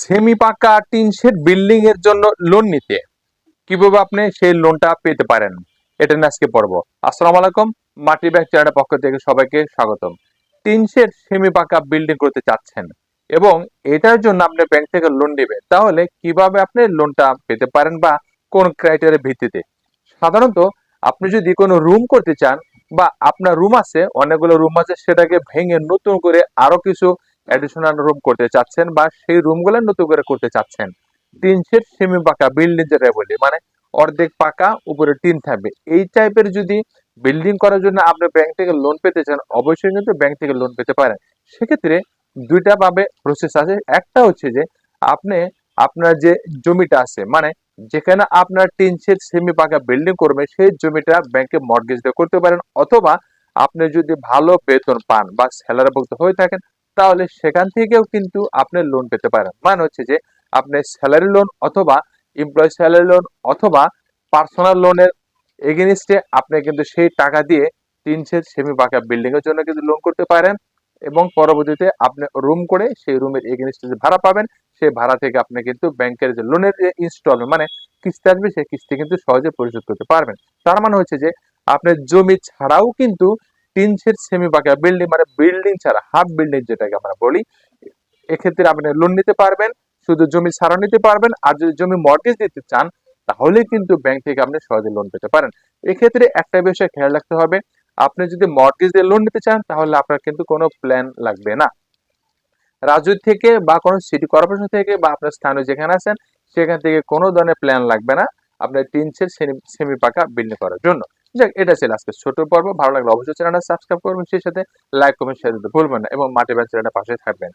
Semi পাকা tin shed building এর জন্য লোন নিতে। কীভাবে আপনি সেই লোনটা পেতে পারেন? এটা নিয়ে আজকে পড়ব। আসসালামু আলাইকুম, মাটি ব্যাংক চ্যানেলের পক্ষ থেকে সবাইকে স্বাগতম। টিন শেড সেমি পাকা বিল্ডিং করতে চাচ্ছেন এবং এটার জন্য আপনি ব্যাংক থেকে লোন নেবেন, তাহলে কীভাবে আপনি লোনটা পেতে পারেন বা কোন ক্রাইটেরিয়ার ভিত্তিতে? সাধারণত আপনি যদি কোনো রুম করতে চান বা আপনার রুম আছে, অনেকগুলো রুম আছে, সেটাকে ভেঙে নতুন করে আরও কিছু অ্যাডিশনাল রুম করতে চাচ্ছেন বা সেই রুমগুলো নতুন করে করতে চাচ্ছেন। তিন শেড সেমি পাকা বিল্ডিং যেটা বলি মানে অর্ধেক পাকা, উপরে টিন থাকবে। এই টাইপের যদি বিল্ডিং করার জন্য আপনি ব্যাংক থেকে লোন পেতে চান, অবশ্যই কিন্তু ব্যাংক থেকে লোন পেতে পারেন। সেক্ষেত্রে দুইটা ভাবে প্রসেস আছে। একটা হচ্ছে যে, আপনি আপনার যে জমিটা আছে মানে যেখানে আপনার টিন শেড সেমি পাকা বিল্ডিং করবে, সেই জমিটা ব্যাংকে মর্গেজ দিয়ে করতে পারেন। অথবা আপনি যদি ভালো বেতন পান বা স্যালারিভুক্ত হয়ে থাকেন তাহলে সেখান থেকেও কিন্তু আপনি লোন পেতে পারেন। মানে হচ্ছে যে, আপনি স্যালারি লোন অথবা এমপ্লয় স্যালারি লোন অথবা পার্সোনাল লোনের এগেনিস্টে আপনি কিন্তু সেই টাকা দিয়ে তিন সেট সেমি পাকা বিল্ডিং এর জন্য কিন্তু লোন করতে পারেন এবং পরবর্তীতে আপনি রুম করে সেই রুমের এগেনিস্টে যে ভাড়া পাবেন, সেই ভাড়া থেকে আপনি কিন্তু ব্যাংকের যে লোনের যে ইনস্টলমেন্ট মানে কিস্তি আসবে সেই কিস্তি কিন্তু সহজে পরিশোধ করতে পারবেন। তার মানে হচ্ছে যে আপনার জমি ছাড়াও কিন্তু তিন সেট সেমি পাকা বিল্ডিং মানে বিল্ডিং ছাড়া হাফ বিল্ডিং যেটাকে আমরা বলি, এক্ষেত্রে আপনি লোন নিতে পারবেন, শুধু জমি ছাড়া নিতে পারবেন, আর যদি জমি মর্গেজ দিতে চান তাহলে কিন্তু ব্যাংক থেকে আপনি সহজে লোন পেতে পারেন। এক্ষেত্রে একটা বিষয় খেয়াল রাখতে হবে, আপনি যদি মর্গেজ দিয়ে লোন নিতে চান, তাহলে আপনার কিন্তু কোনো প্ল্যান লাগবে না। রাজু থেকে বা কোনো সিটি কর্পোরেশন থেকে বা আপনার স্থানীয় যেখানে আছেন, সেখান থেকে কোনো ধরনের প্ল্যান লাগবে না, আপনার তিন সেমি পাকা বিল্ডিং করার জন্য। যাক, এটা ছিল আজকে ছোট পর্ব। ভালো লাগলে অবশ্যই চ্যানেলটা সাবস্ক্রাইব করবেন, সেই সাথে লাইক কমেন্ট শেয়ার দিতে ভুলবেন না এবং মাটি ব্যাংক চ্যানেলটা পাশে থাকবেন।